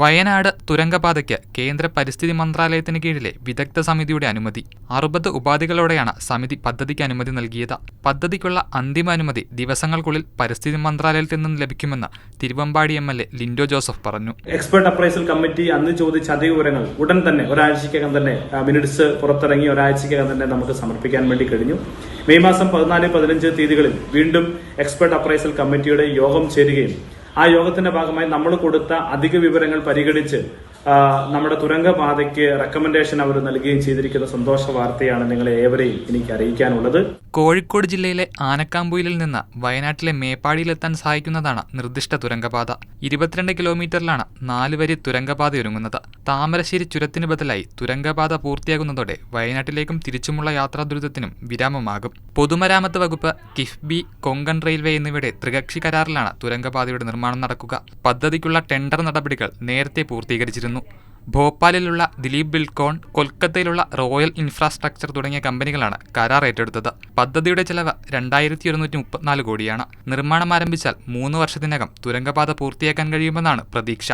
വയനാട് തുരങ്കപാതയ്ക്ക് കേന്ദ്ര പരിസ്ഥിതി മന്ത്രാലയത്തിന് കീഴിലെ വിദഗ്ധ സമിതിയുടെ അനുമതി. അറുപത് ഉപാധികളോടെയാണ് സമിതി പദ്ധതിക്ക് അനുമതി നൽകിയത്. പദ്ധതിക്കുള്ള അന്തിമ അനുമതി ദിവസങ്ങൾക്കുള്ളിൽ പരിസ്ഥിതി മന്ത്രാലയത്തിൽ നിന്ന് ലഭിക്കുമെന്ന് Thiruvambady M L A Linto Joseph പറഞ്ഞു. എക്സ്പെർട്ട് അപ്രൈസൽ കമ്മിറ്റി അന്ന് ചോദിച്ച അധിക വിവരങ്ങൾ ഉടൻ തന്നെ ഒരാഴ്ചക്കകം തന്നെ മിനിറ്റ്സ് പുറത്തിറങ്ങി ഒരാഴ്ചക്കകം തന്നെ നമുക്ക് സമർപ്പിക്കാൻ വേണ്ടി കഴിഞ്ഞു. മെയ് മാസം പതിനാല് പതിനഞ്ച് തീയതികളിൽ വീണ്ടും എക്സ്പെർട്ട് അപ്രൈസൽ കമ്മിറ്റിയുടെ യോഗം ചേരുകയും ആ യോഗത്തിന്റെ ഭാഗമായി നമ്മൾ കൊടുത്ത അധിക വിവരങ്ങൾ പരിഗണിച്ച് നമ്മുടെ തുരങ്കപാതയ്ക്ക് റെക്കമെൻഡേഷൻ അവർ നൽകുകയും ചെയ്തിരിക്കുന്ന സന്തോഷ വാർത്തയാണ് നിങ്ങളെ ഏവരെയും എനിക്ക് അറിയിക്കാനുള്ളത്. കോഴിക്കോട് ജില്ലയിലെ ആനക്കാമ്പുയിലിൽ നിന്ന് വയനാട്ടിലെ മേപ്പാടിയിലെത്താൻ സഹായിക്കുന്നതാണ് നിർദ്ദിഷ്ട തുരങ്കപാത. ഇരുപത്തിരണ്ട് കിലോമീറ്ററിലാണ് നാല് വരി തുരങ്കപാത ഒരുങ്ങുന്നത്. താമരശ്ശേരി ചുരത്തിന് ബദലായി തുരങ്കപാത പൂർത്തിയാകുന്നതോടെ വയനാട്ടിലേക്കും തിരിച്ചുമുള്ള യാത്രാ ദുരിതത്തിനും വിരാമമാകും. പൊതുമരാമത്ത് വകുപ്പ് കിഫ്ബി കൊങ്കൺ റെയിൽവേ എന്നിവയുടെ ത്രികക്ഷി കരാറിലാണ് തുരങ്കപാതയുടെ നിർമ്മാണം നടക്കുക. പദ്ധതിക്കുള്ള ടെൻഡർ നടപടികൾ നേരത്തെ പൂർത്തീകരിച്ചിരുന്നു. ഭോപ്പാലിലുള്ള ദിലീപ് ബിൽകോൺ കൊൽക്കത്തയിലുള്ള റോയൽ ഇൻഫ്രാസ്ട്രക്ചർ തുടങ്ങിയ കമ്പനികളാണ് കരാർ ഏറ്റെടുത്തത്. പദ്ധതിയുടെ ചെലവ് രണ്ടായിരത്തി ഒരുന്നൂറ്റി മുപ്പത്തിനാല് കോടിയാണ്. നിർമ്മാണം ആരംഭിച്ചാൽ മൂന്ന് വർഷത്തിനകം തുരങ്കപാത പൂർത്തിയാക്കാൻ കഴിയുമെന്നാണ് പ്രതീക്ഷ.